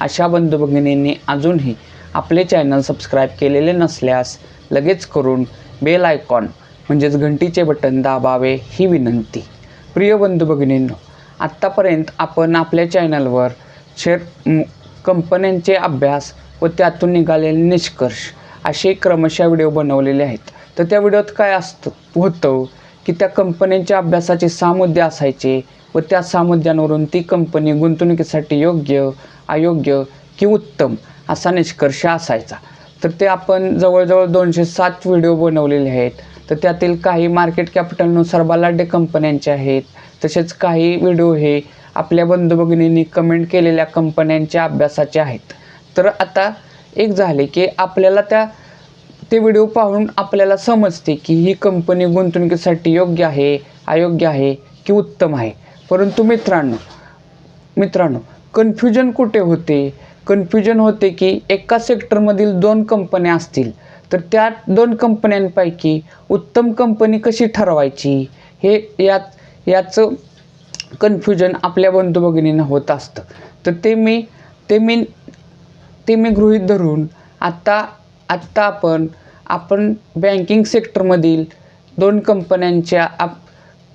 अशा बंधू भगिनींनी अजूनही आपले चॅनल सबस्क्राईब केलेले नसल्यास लगेच करून बेल आयकॉन म्हणजेच घंटीचे बटन दाबावे ही विनंती. प्रिय बंधू भगिनींनो आत्तापर्यंत आपण आपल्या चॅनलवर शेअर कंपन्यांचे अभ्यास व त्यातून निघालेले निष्कर्ष असे क्रमशः व्हिडिओ बनवलेले आहेत. तर त्या व्हिडिओत काय असतं होतं की त्या कंपन्यांच्या अभ्यासाचे सहा मुद्दे असायचे व त्या सहा ती कंपनी गुंतवणुकीसाठी योग्य अयोग्य की उत्तम असा निष्कर्ष असायचा. तर ते आपण जवळजवळ दोनशे सात व्हिडिओ बनवलेले आहेत. तर त्यातील काही मार्केट कॅपिटलनुसार बलाढ्य कंपन्यांचे आहेत. तसेच काही व्हिडिओ हे आपल्या बंधू भगिनींनी कमेंट केलेल्या कंपन्यांच्या अभ्यासाचे आहेत. तर आता एक झाले की आपल्याला त्या ते व्हिडिओ पाहून आपल्याला समजते की ही कंपनी गुंतवणुकीसाठी योग्य आहे अयोग्य आहे की उत्तम आहे. परंतु मित्रांनो मित्रांनो कन्फ्युजन कुठे होते? कन्फ्युजन होते की एका सेक्टरमधील दोन कंपन्या असतील. तर त्या दोन कंपन्यांपैकी उत्तम कंपनी कशी ठरवायची? हे यात याचं कन्फ्युजन आपल्या बंधू भगिनींना होत असतं. तर ते मी ते मी ते मी गृहीत धरून आत्ता आत्ता आपण आपण बँकिंग सेक्टरमधील दोन कंपन्यांच्या आप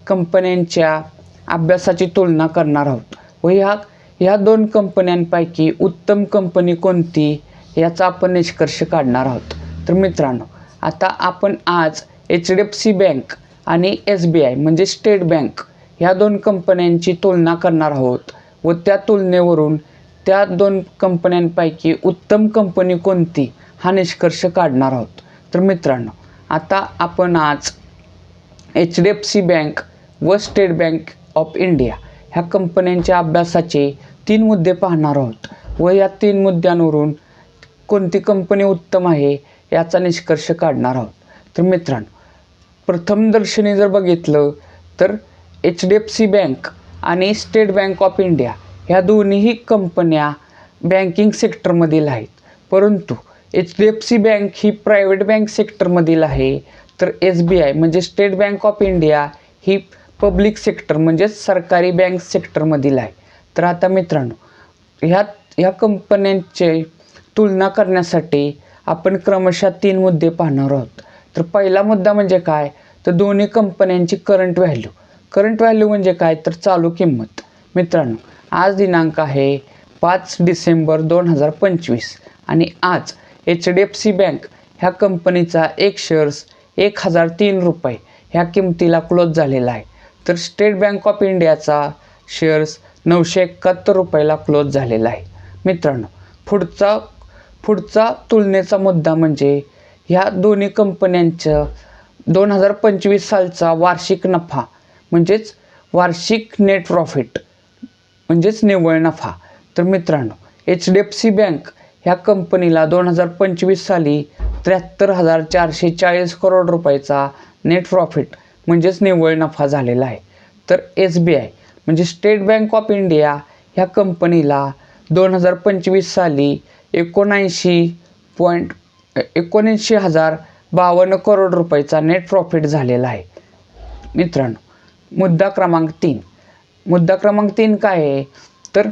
कंपन्यांच्या अभ्यासाची तुलना करणार आहोत. व ह्या ह्या दोन कंपन्यांपैकी उत्तम कंपनी कोणती याचा आपण निष्कर्ष काढणार आहोत. तर मित्रांनो आता आपण आज H D F C bank आणि एस बी आय म्हणजे स्टेट बँक ह्या दोन कंपन्यांची तुलना करणार आहोत. व त्या तुलनेवरून त्या दोन कंपन्यांपैकी उत्तम कंपनी कोणती हा निष्कर्ष काढणार आहोत. तर मित्रांनो आता आपण आज H D F C bank व स्टेट बँक ऑफ इंडिया ह्या कंपन्यांच्या अभ्यासाचे तीन मुद्दे पाहणार आहोत. व या तीन मुद्द्यांवरून कोणती कंपनी उत्तम आहे याचा निष्कर्ष काढणार आहोत. तर मित्रांनो प्रथम दर्शनी जर बघितलं तर H D F C bank आणि स्टेट बँक ऑफ इंडिया ह्या दोन्हीही कंपन्या बँकिंग सेक्टरमधील आहेत. परंतु H D F C bank ही प्रायव्हेट बँक सेक्टरमधील आहे तर एस बी आय म्हणजे स्टेट बँक ऑफ इंडिया ही पब्लिक सेक्टर म्हणजेच सरकारी बँक सेक्टरमधील आहे. तर आता मित्रांनो ह्या ह्या कंपन्यांचे तुलना करण्यासाठी आपण क्रमशः तीन मुद्दे पाहणार आहोत. तर पहिला मुद्दा म्हणजे काय? तर दोन्ही कंपन्यांची करंट व्हॅल्यू करंट व्हॅल्यू म्हणजे काय? तर चालू किंमत. मित्रांनो आज दिनांक आहे पाच डिसेंबर दोन हजार पंचवीस आणि आज H D F C bank ह्या कंपनीचा एक शेअर्स एक हजार तीन रुपये ह्या किमतीला क्लोज झालेला आहे. तर स्टेट बँक ऑफ इंडियाचा शेअर्स नऊशे एकाहत्तर रुपयाला क्लोज झालेला आहे. मित्रांनो पुढचा पुढचा तुलनेचा मुद्दा म्हणजे ह्या दोन्ही कंपन्यांचं दोन हजार पंचवीस सालचा वार्षिक नफा म्हणजेच वार्षिक नेट प्रॉफिट म्हणजेच निव्वळ नफा. तर मित्रांनो H D F C bank ह्या कंपनीला दोन हजार पंचवीस साली त्र्याहत्तर हजार चारशे चाळीस करोड रुपयाचा नेट प्रॉफिट म्हणजेच निव्वळ नफा झालेला आहे. तर एस बी आय म्हणजे स्टेट बँक ऑफ इंडिया ह्या कंपनीला दोन हजार पंचवीस साली एकोणऐंशी पॉईंट एकोणऐंशी हजार बावन्न करोड रुपयाचा नेट प्रॉफिट झालेला आहे. मित्रांनो मुद्दा क्रमांक तीन. मुद्दा क्रमांक तीन काय आहे? तर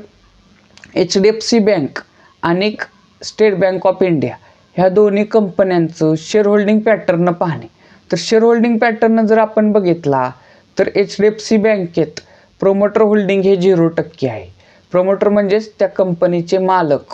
H D F C bank आणि स्टेट बँक ऑफ इंडिया ह्या दोन्ही कंपन्यांचं शेअर होल्डिंग पॅटर्न पाहणे. तर शेअर होल्डिंग पॅटर्न जर आपण बघितला तर एच डी एफ सी बँकेत प्रोमोटर होल्डिंग हे झिरो टक्के आहे. प्रोमोटर म्हणजेच त्या कंपनीचे मालक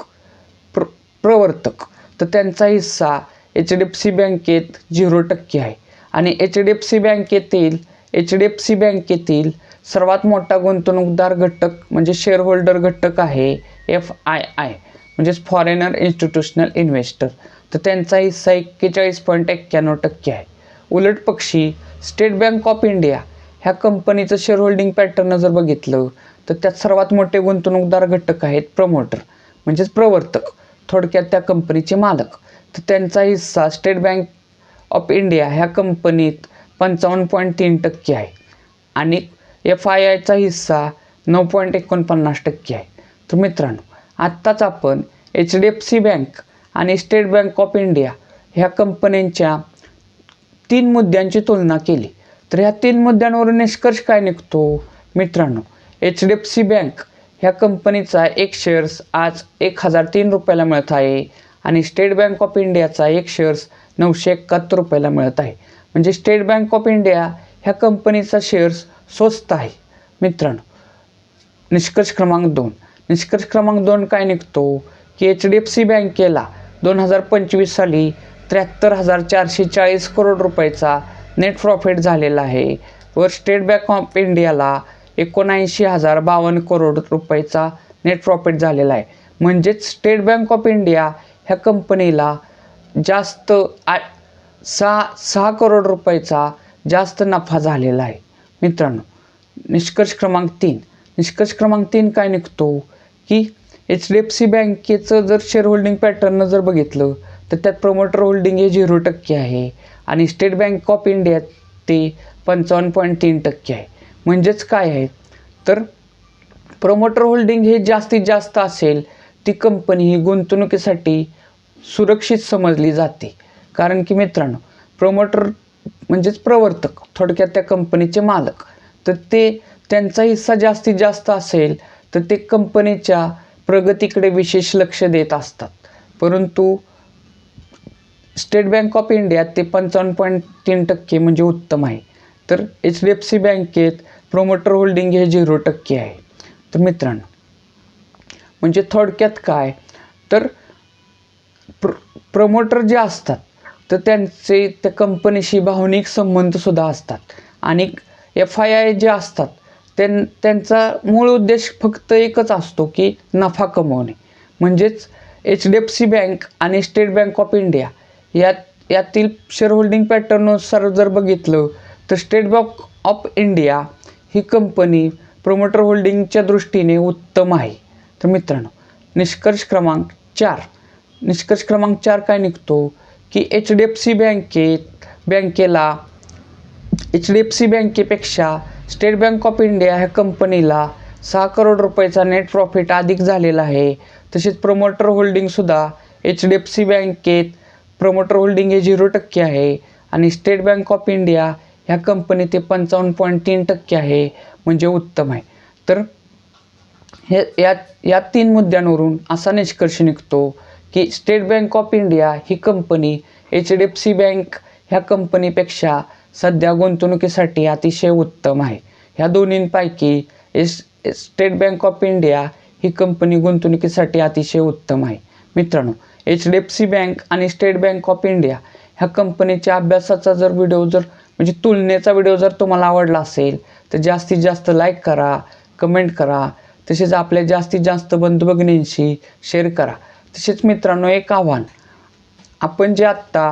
प्र प्रवर्तक. तर त्यांचा हिस्सा एच डी एफ सी बँकेत झिरो टक्के आहे. आणि एच डी एफ सी बँकेतील एच डी एफ सी बँकेतील सर्वात मोठा गुंतवणूकदार घटक म्हणजे शेअर होल्डर घटक आहे एफ आय आय म्हणजेच फॉरेनर इन्स्टिट्यूशनल इन्व्हेस्टर तर त्यांचा हिस्सा एक्केचाळीस पॉईंट एक्क्याण्णव टक्के आहे. उलट पक्षी स्टेट बँक ऑफ इंडिया ह्या कंपनीचं शेअर होल्डिंग पॅटर्न जर बघितलं तर त्यात सर्वात मोठे गुंतवणूकदार घटक आहेत प्रमोटर म्हणजेच प्रवर्तक थोडक्यात त्या कंपनीचे मालक. तर त्यांचा हिस्सा स्टेट बँक ऑफ इंडिया ह्या कंपनीत पंचावन्न पॉईंट तीन टक्के आहे. आणि एफ आय आयचा हिस्सा नऊ पॉईंट एकोणपन्नास टक्के आहे. तर मित्रांनो आत्ताच आपण H D F C bank आणि स्टेट बँक ऑफ इंडिया ह्या कंपन्यांच्या तीन मुद्द्यांची तुलना केली. तर ह्या तीन मुद्द्यांवरून निष्कर्ष काय निघतो? मित्रांनो H D F C bank ह्या कंपनीचा एक शेअर्स आज एक हजार तीन रुपयाला मिळत आहे आणि स्टेट बँक ऑफ इंडियाचा एक शेअर्स नऊशे एकाहत्तर रुपयाला मिळत आहे. म्हणजे स्टेट बँक ऑफ इंडिया ह्या कंपनीचा शेअर्स स्वस्त आहे. मित्रांनो निष्कर्ष क्रमांक दोन. निष्कर्ष क्रमांक दोन काय निघतो? की एच डी एफ सी बँकेला दोन हजार पंचवीस साली त्र्याहत्तर हजार चारशे चाळीस करोड रुपयाचा नेट प्रॉफिट झालेला आहे. व स्टेट बँक ऑफ इंडियाला एकोणऐंशी हजार बावन्न करोड रुपयाचा नेट प्रॉफिट झालेला आहे. म्हणजेच स्टेट बँक ऑफ इंडिया ह्या कंपनीला जास्त आ सहा सहा करोड रुपयाचा जास्त नफा झालेला आहे. मित्रांनो निष्कर्ष क्रमांक तीन. निष्कर्ष क्रमांक तीन काय निघतो? की एच डी एफ सी बँकेचं जर शेअर होल्डिंग पॅटर्न जर बघितलं तर त्यात प्रमोटर होल्डिंग हे झिरो टक्के आहे. आणि स्टेट बँक ऑफ इंडियात ते पंचावन्न पॉईंट तीन टक्के आहे. म्हणजेच काय आहे? तर प्रमोटर होल्डिंग हे जास्तीत जास्त असेल ती कंपनी ही गुंतवणुकीसाठी सुरक्षित समजली जाते. कारण की मित्रांनो प्रमोटर म्हणजेच प्रवर्तक थोडक्यात त्या कंपनीचे मालक. तर ते त्यांचा हिस्सा जास्तीत जास्त असेल तर ते कंपनीच्या प्रगतीकडे विशेष लक्ष देत असतात. परंतु स्टेट बँक ऑफ इंडियात ते पंचावन्न पॉईंट तीन टक्के म्हणजे उत्तम आहे. तर एच डी एफ सी बँकेत प्रोमोटर होल्डिंग हे झिरो टक्के आहे. तर मित्रांनो म्हणजे थोडक्यात काय? तर प्र प्रमोटर जे असतात तर त्यांचे त्या कंपनीशी भावनिक संबंधसुद्धा असतात. आणि एफ आय आय जे असतात त्यां त्यांचा मूळ उद्देश फक्त एकच असतो की नफा कमवणे. म्हणजेच H D F C bank आणि स्टेट बँक ऑफ इंडिया यात यातील शेअर होल्डिंग पॅटर्ननुसार जर बघितलं तर स्टेट बँक ऑफ इंडिया ही कंपनी प्रोमोटर होल्डिंगच्या दृष्टीने उत्तम आहे. तर मित्रांनो निष्कर्ष क्रमांक चार. निष्कर्ष क्रमांक चार काय निघतो? की एच डी एफ सी बँकेत बँकेला एच डी एफ सी बँकेपेक्षा स्टेट बँक ऑफ इंडिया ह्या कंपनीला सहा करोड रुपयाचा नेट प्रॉफिट अधिक झालेला आहे. तसेच प्रमोटर होल्डिंगसुद्धा एच डी एफ सी बँकेत प्रमोटर होल्डिंग हे झिरो टक्के आहे आणि स्टेट बँक ऑफ इंडिया ह्या कंपनी ते पंचावन्न पॉईंट तीन टक्के आहे म्हणजे उत्तम आहे. तर हे या या तीन मुद्द्यांवरून असा निष्कर्ष निघतो की state bank of India he company H D F C bank ह्या कंपनीपेक्षा सध्या गुंतवणुकीसाठी अतिशय उत्तम आहे. ह्या दोन्हींपैकी S state bank of India he company गुंतवणुकीसाठी अतिशय उत्तम आहे. मित्रांनो H D F C bank आणि स्टेट बँक ऑफ इंडिया ह्या कंपनीच्या अभ्यासाचा जर व्हिडिओ जर म्हणजे तुलनेचा व्हिडिओ जर तुम्हाला आवडला असेल तर जास्तीत जास्त लाईक करा कमेंट करा तसेच आपल्या जास्तीत जास्त बंधुभगिनींशी शेअर करा. तसेच मित्रांनो एक आव्हान आपण जे आत्ता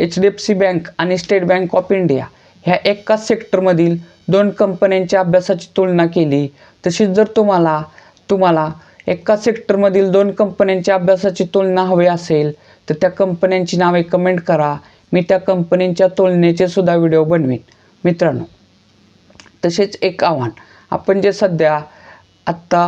H D F C bank आणि स्टेट बँक ऑफ इंडिया ह्या एकाच सेक्टरमधील दोन कंपन्यांच्या अभ्यासाची तुलना केली तशीच जर तुम्हाला तुम्हाला एका सेक्टरमधील दोन कंपन्यांच्या अभ्यासाची तुलना हवी असेल तर त्या कंपन्यांची नावे कमेंट करा. मी त्या कंपन्यांच्या तुलनेचे सुद्धा व्हिडिओ बनवीन. मित्रांनो तसेच एक आव्हान. आपण जे सध्या आत्ता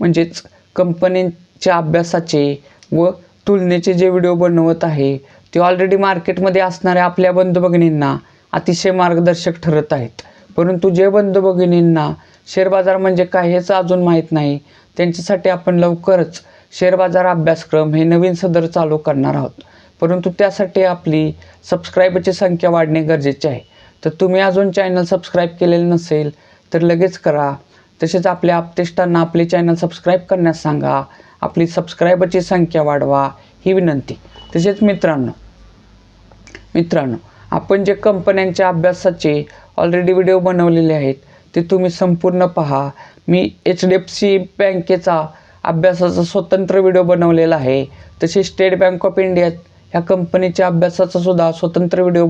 म्हणजेच कंपन्यांच्या अभ्यासाचे व तुलनेचे जे व्हिडिओ बनवत आहे ते ऑलरेडी मार्केटमध्ये असणाऱ्या आपल्या बंधू भगिनींना अतिशय मार्गदर्शक ठरत आहेत. परंतु जे बंधू भगिनींना शेअर बाजार म्हणजे काय हेच अजून माहीत नाही. त्यांच्यासाठी आपण लवकरच शेअर बाजार अभ्यासक्रम हे नवीन सदर चालू करणार आहोत. परंतु त्यासाठी आपली सबस्क्रायबरची संख्या वाढणे गरजेचे आहे. तर तुम्ही अजून चॅनल सबस्क्राईब केलेलं नसेल तर लगेच करा. तसेच आपल्या आपतेष्टांना आपले चॅनल सबस्क्राईब करण्यास सांगा. आपली सबस्क्रायबरची संख्या वाढवा ही विनंती. तसेच मित्रांनो मित्रांनो आपण जे कंपन्यांच्या अभ्यासाचे ऑलरेडी व्हिडिओ बनवलेले आहेत ते तुम्ही संपूर्ण पहा. मी एच डी एफ सी बँकेचा अभ्यासाचा स्वतंत्र व्हिडिओ बनवलेला आहे. तसे स्टेट बँक ऑफ इंडिया ह्या कंपनीच्या अभ्यासाचा सुद्धा स्वतंत्र व्हिडिओ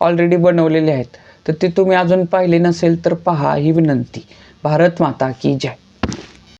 ऑलरेडी बनवलेले आहेत. तर ते तुम्ही अजून पाहिले नसेल तर पहा ही विनंती. भारत माता की जय.